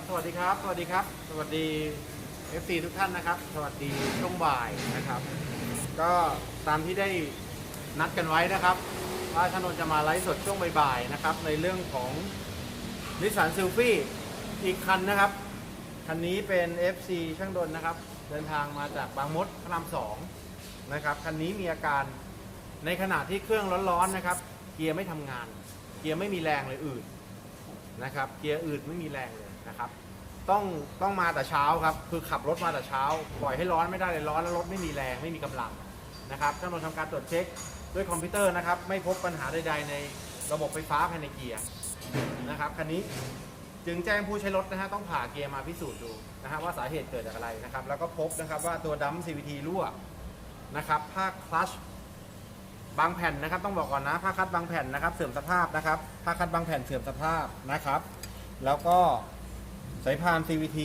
ับสวัสดีครับ สวัสดีครับ สวัสดี FC ทุกท่านนะครับ สวัสดีช่วงบ่ายนะครับ ก็ตามที่ได้นัดกันไว้นะครับ ว่าชนนจะมาไลฟ์สดช่วงบ่ายๆนะครับ ในเรื่องของนิสสันซิลฟี่อีกคันนะครับ คันนี้เป็น FC ช่างดนนะครับ เดินทางมาจากบางมดพระรามสองนะครับ คันนี้มีอาการในขณะที่เครื่องร้อนๆนะครับ เกียร์ไม่ทำงาน เกียร์ไม่มีแรงเลยอืดนะครับ เกียร์อืดไม่มีแรงเลยนะครับ ต้องต้องมาแต่เช้าครับ คือขับรถมาแต่เช้า ปล่อยให้ร้อนไม่ได้เลยร้อนแล้วรถไม่มีแรงไม่มีกำลังนะครับช่านนท์ทำการตรวจเช็คด้วยคอมพิวเตอร์นะครับ ไม่พบปัญหาใด ๆ ในระบบไฟฟ้าภายในเกียร์นะครับคันนี้จึงแจ้งผู้ใช้รถนะฮะต้องผ่าเกียร์มาพิสูจน์ดูนะฮะว่าสาเหตุเกิดจากอะไรนะครับ แล้วก็พบนะครับว่าตัวดัม CVT รั่วนะครับภาคคลัชบางแผ่นนะครับ ต้องบอกก่อนนะผ้าคัดบางแผ่นนะครับ เสื่อมสภาพนะครับผ้าคัดบางแผ่นเสื่อมสภาพนะครับ แล้วก็ สายพาน CVT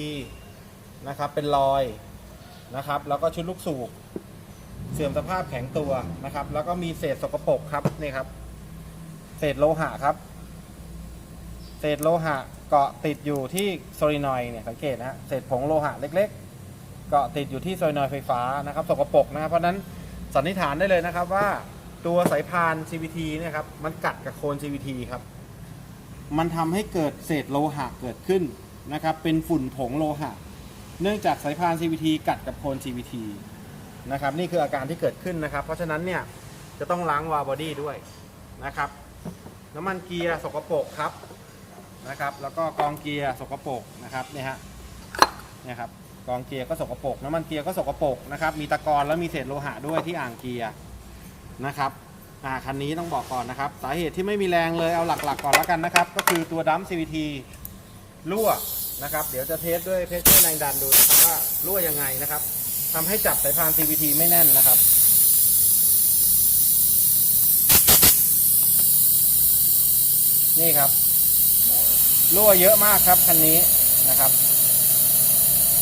นะครับเป็นรอยนะครับ แล้วก็ชุดลูกสูบเสื่อมสภาพแข็งตัวนะครับ แล้วก็มีเศษสกปรกครับนี่ครับ เศษโลหะครับ เศษโลหะเกาะติดอยู่ที่โซลินอยด์เนี่ยสังเกตนะฮะเศษผงโลหะเล็ก ๆ เกาะติดอยู่ที่โซลินอยด์ไฟฟ้านะครับสกปรกนะครับเพราะฉะนั้นสันนิษฐานได้เลยนะครับว่าตัวสายพาน CVT เนี่ยครับมันกัดกับโคน CVT ครับ มันทำให้เกิดเศษโลหะเกิดขึ้น นะครับเป็นฝุ่นผงโลหะ เนื่องจากสายพาน CVT กัดกับโคน CVT นะครับนี่คืออาการที่เกิดขึ้นนะครับ เพราะฉะนั้นเนี่ยจะต้องล้างวาล์วบอดี้ด้วยนะครับ น้ำมันเกียร์สกปรกครับนะครับ แล้วก็กองเกียร์สกปรกนะครับเนี่ยฮะเนี่ยครับกองเกียร์ก็สกปรกน้ำมันเกียร์ก็สกปรกนะครับ มีตะกอนแล้วมีเศษโลหะด้วยที่อ่างเกียร์นะครับอ่าคันนี้ต้องบอกก่อนนะครับ สาเหตุที่ไม่มีแรงเลยเอาหลักๆก่อนแล้วกันนะครับ ก็คือตัวดัม CVT รั่วนะครับ เดี๋ยวจะเทสด้วยเพชรแรงดันดูนะครับว่ารั่วยังไงนะครับทำให้จับสายพาน CVT ไม่แน่นนะครับนี่ครับรั่วเยอะมากครับคันนี้นะครับ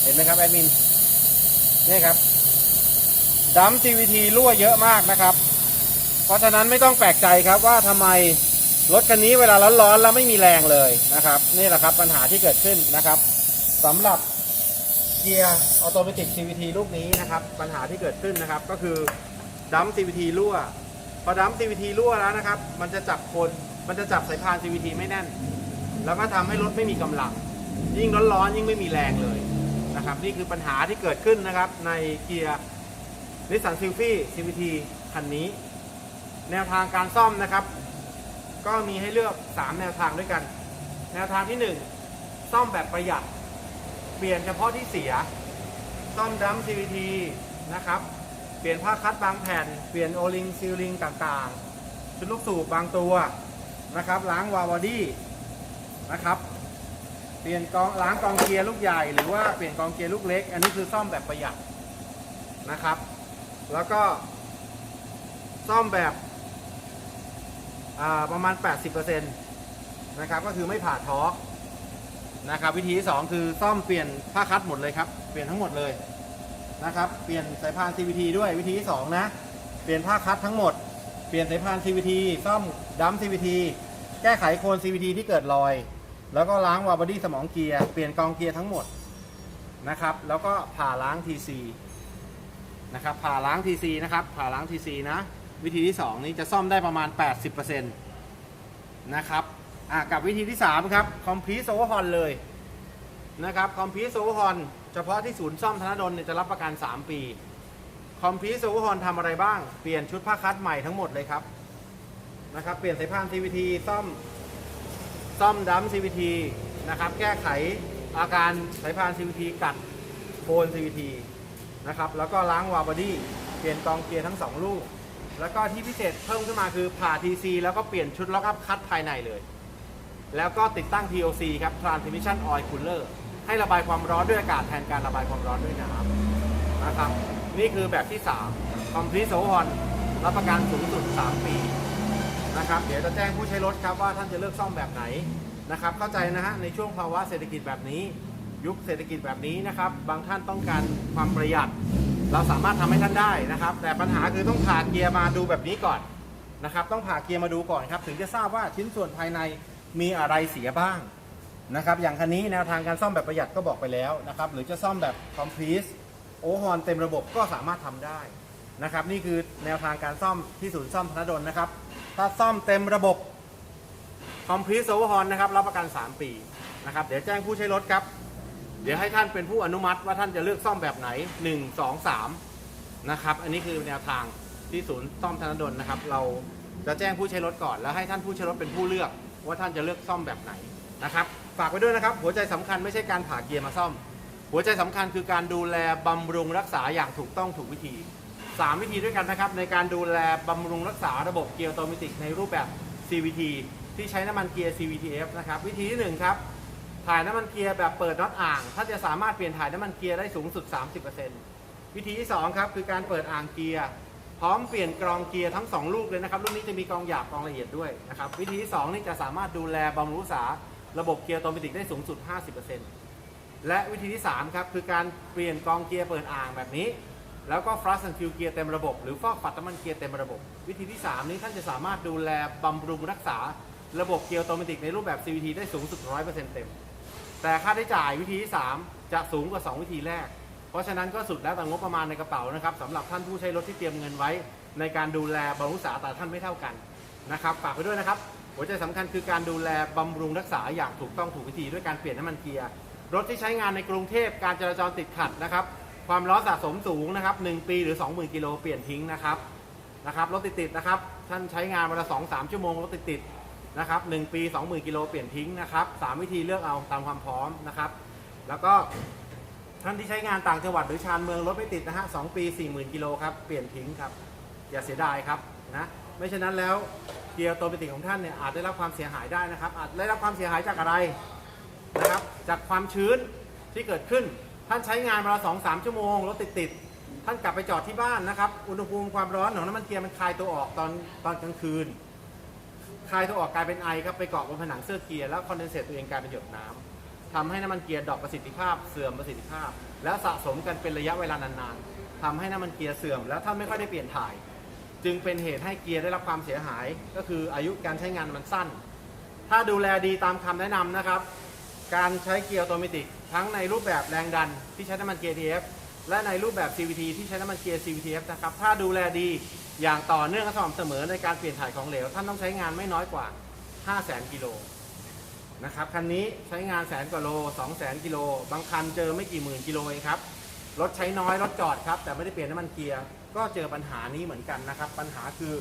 เห็นไหมครับแอดมินนี่ครับดัม CVT รั่วเยอะมากนะครับ เพราะฉะนั้นไม่ต้องแปลกใจครับว่าทำไม รถคันนี้เวลาร้อนๆแล้วไม่มีแรงเลยนะครับ นี่แหละครับปัญหาที่เกิดขึ้นนะครับสำหรับเกียร์ออโตเมติก CVT ลูกนี้นะครับ ปัญหาที่เกิดขึ้นนะครับ ก็คือดัม CVT รั่วพอดัม CVT รั่วแล้วนะครับ มันจะจับคนมันจะจับสายพาน CVT ไม่แน่น แล้วก็ทำให้รถไม่มีกำลัง ยิ่งร้อนๆยิ่งไม่มีแรงเลยนะครับ นี่คือปัญหาที่เกิดขึ้นนะครับ ในเกียร์นิสสันซิลฟี่ CVT คันนี้ แนวทางการซ่อมนะครับ ก็มีให้เลือก 3 แนวทางด้วยกัน แนวทางที่ 1 ซ่อมแบบประหยัด เปลี่ยนเฉพาะที่เสีย ซ่อมดัม CVT นะครับ เปลี่ยนผ้าคัดบางแผ่น เปลี่ยนโอลิงซีลิงต่างๆ ชุดลูกสูบบางตัวนะครับ ล้างวาล์วบอดี้นะครับ เปลี่ยนกองล้างกองเกียร์ลูกใหญ่ หรือว่าเปลี่ยนกองเกียร์ลูกเล็ก อันนี้คือซ่อมแบบประหยัดนะครับ แล้วก็ซ่อมแบบ ประมาณ 80%นะครับก็คือไม่ผ่าท้อนะครับวิธีที่2คือซ่อมเปลี่ยนผ้าคัดหมดเลยครับ เปลี่ยนทั้งหมดเลยนะครับเปลี่ยนสายพาน CVT ด้วยวิธีที่2นะเปลี่ยนผ้าคัดทั้งหมดเปลี่ยนสายพาน CVT ซ่อมดัม CVT แก้ไขโคน CVT ที่เกิดรอย แล้วก็ล้างวาล์วบอดี้สมองเกียร์เปลี่ยนกองเกียร์ทั้งหมดนะครับแล้วก็ผ่าล้าง TC นะครับผ่าล้าง TC นะครับผ่าล้าง TC นะ วิธีที่ 2 นี้จะซ่อมได้ประมาณ 80%นะครับอะกับวิธีที่ 3 ครับ Complete Overhaul เลยนะครับ Complete Overhaul เฉพาะที่ศูนย์ซ่อมธนดลเนี่ยจะรับประกัน 3 ปี Complete Overhaul ทำอะไรบ้าง เปลี่ยนชุดผ้าคัดใหม่ทั้งหมดเลยครับนะครับ เปลี่ยนสายพาน CVT ซ่อมซ่อมดัม CVT นะครับ แก้ไขอาการสายพาน CVT กัดโคน CVT นะครับ แล้วก็ล้างวาล์วบอดี้ เปลี่ยนกองเกียร์ทั้ง 2 ลูก แล้วก็ที่พิเศษเพิ่มขึ้นมาคือผ่า TC แล้วก็เปลี่ยนชุดล็อกอัพคัดภายในเลย แล้วก็ติดตั้ง TOC ครับ Transmission Oil Cooler ให้ระบายความร้อนด้วยอากาศแทนการระบายความร้อนด้วยน้ำนะครับ นี่คือแบบที่ 3 Complete s o h o n รับประกันสูงสุด 3 ปีนะครับ เดี๋ยวจะแจ้งผู้ใช้รถครับว่าท่านจะเลือกซ่อมแบบไหนนะครับ เข้าใจนะฮะในช่วงภาวะเศรษฐกิจแบบนี้ ยุคเศรษฐกิจแบบนี้นะครับ บางท่านต้องการความประหยัด เราสามารถทำให้ท่านได้นะครับ แต่ปัญหาคือต้องผ่าเกียร์มาดูแบบนี้ก่อนนะครับ ต้องผ่าเกียร์มาดูก่อนครับ ถึงจะทราบว่าชิ้นส่วนภายในมีอะไรเสียบ้างนะครับ อย่างคันนี้แนวทางการซ่อมแบบประหยัดก็บอกไปแล้วนะครับ หรือจะซ่อมแบบคอมพลีสโอฮอนเต็มระบบก็สามารถทำได้นะครับ นี่คือแนวทางการซ่อมที่ศูนย์ซ่อมธนดลนะครับ ถ้าซ่อมเต็มระบบคอมพลีสโอฮอนนะครับรับประกัน 3 ปีนะครับ เดี๋ยวแจ้งผู้ใช้รถครับ เดี๋ยวให้ท่านเป็นผู้อนุมัติว่าท่านจะเลือกซ่อมแบบไหน 1 2 3 นะครับ อันนี้คือแนวทางที่ศูนย์ซ่อมธนดลนะครับ เราจะแจ้งผู้ใช้รถก่อน แล้วให้ท่านผู้ใช้รถเป็นผู้เลือก ว่าท่านจะเลือกซ่อมแบบไหนนะครับ ฝากไว้ด้วยนะครับ หัวใจสำคัญไม่ใช่การผ่าเกียร์มาซ่อม หัวใจสำคัญคือการดูแลบำรุงรักษาอย่างถูกต้องถูกวิธี 3 วิธีด้วยกันนะครับ ในการดูแลบำรุงรักษาระบบเกียร์ออโตเมติในรูปแบบ CVT ที่ใช้น้ำมันเกียร์ CVTF นะครับ วิธีที่หนึ่งครับ ถ่ายน้ำมันเกียร์แบบเปิดน็อตอ่าง ถ้านจะสามารถเปลี่ยนถ่ายน้ำมันเกียร์ได้สูงสุด 30%วิธีที่2ครับคือการเปิดอ่างเกียร์พร้อมเปลี่ยนกรองเกียร์ทั้ง 2 ลูกเลยนะครับรุ่นนี้จะมีกรองหยาบกรองละเอียดด้วยนะครับวิธีที่2นี่จะสามารถดูแลบำรุงรักษาระบบเกียร์ออโตเมติกได้สูงสุด 50%และวิธีที่3ครับคือการเปลี่ยนกรองเกียร์เปิดอ่างแบบนี้ แล้วก็ฟลัสซันฟิวเกียร์เต็มระบบหรือฟอกปัดน้ำมันเกียร์เต็มระบบ วิธีที่ 3 นี้ท่านจะสามารถดูแลบำรุงรักษาระบบเกียร์ออโตเมติกในรูปแบบ CVT ได้สูงสุด 100%เต็ม แต่ค่าใช้จ่ายวิธีที่ 3 จะสูงกว่า 2 วิธีแรก เพราะฉะนั้นก็สุดแล้วแต่งบประมาณในกระเป๋านะครับสำหรับท่านผู้ใช้รถที่เตรียมเงินไว้ ในการดูแลบำรุงรักษาแต่ท่านไม่เท่ากันนะครับฝากไปด้วยนะครับ หัวใจสำคัญคือการดูแลบำรุงรักษาอย่างถูกต้องถูกวิธีด้วยการเปลี่ยนน้ำมันเกียร์รถที่ใช้งานในกรุงเทพการจราจรติดขัดนะครับความร้อนสะสมสูงนะครับ1ปีหรือ 20,000กิโลเปลี่ยนทิ้งนะครับนะครับรถติดๆนะครับท่านใช้งานวันละ2 3ชั่วโมงรถติดๆ นะครับ1ปี 20,000 กิโลเปลี่ยนทิ้งนะครับสามวิธีเลือกเอาตามความพร้อมนะครับ แล้วก็ท่านที่ใช้งานต่างจังหวัดหรือชานเมืองรถไม่ติดนะฮะสองปี 40,000 กิโลครับเปลี่ยนทิ้งครับ อย่าเสียดายครับนะไม่ฉะนั้นแล้วเกียร์ออโตเมติของท่านเนี่ยอาจได้รับความเสียหายได้นะครับ อาจได้รับความเสียหายจากอะไรนะครับ จากความชื้นที่เกิดขึ้น ท่านใช้งานมาละสองสามชั่วโมงรถติดติดท่านกลับไปจอดที่บ้านนะครับ อุณหภูมิความร้อนของน้ำมันเกียร์มันคลายตัวออกตอนตอนกลางคืน คลายตัวออกกลายเป็นไอครับไปเกาะบนผนังเสื้อเกียร์แล้วคอนเดนเซตตัวเองกลายเป็นหยดน้ำทำให้น้ำมันเกียร์ดรอปประสิทธิภาพเสื่อมประสิทธิภาพ แล้วสะสมกันเป็นระยะเวลานานๆทำให้น้ำมันเกียร์เสื่อม แล้วท่าไม่ค่อยได้เปลี่ยนถ่าย จึงเป็นเหตุให้เกียร์ได้รับความเสียหาย ก็คืออายุการใช้งานมันสั้น ถ้าดูแลดีตามคำแนะนำนะครับ การใช้เกียร์ออโตเมติทั้งในรูปแบบแรงดันที่ใช้น้ำมันเกียร์ TF และในรูปแบบ CVT ที่ใช้น้ำมันเกียร์ CVTF นะครับถ้าดูแลดี อย่างต่อเนื่องและสม่ำเสมอในการเปลี่ยนถ่ายของเหลว ท่านต้องใช้งานไม่น้อยกว่า 500,000กิโลนะครับคันนี้ใช้งานแสนกว่าโล200,000กิโล บางคันเจอไม่กี่หมื่นกิโลเองครับรถใช้น้อยรถจอดครับ แต่ไม่ได้เปลี่ยนน้ำมันเกียร์ก็เจอปัญหานี้เหมือนกันนะครับ ปัญหาคือ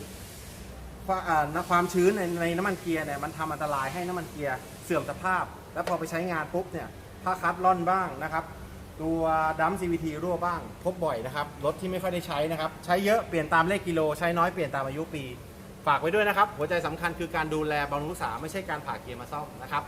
ความชื้นในในน้ำมันเกียร์เนี่ยมันทำอันตรายให้น้ำมันเกียร์เสื่อมสภาพ แล้วพอไปใช้งานปุ๊บเนี่ยผ้าคัดร่อนบ้างนะครับ ตัวดัม CVT รั่วบ้าง พบบ่อยนะครับ รถที่ไม่ค่อยได้ใช้นะครับ ใช้เยอะเปลี่ยนตามเลขกิโล ใช้น้อยเปลี่ยนตามอายุปี ฝากไว้ด้วยนะครับ หัวใจสำคัญคือการดูแลบำรุงรักษาไม่ใช่การผ่าเกียร์มาซ่อมนะครับ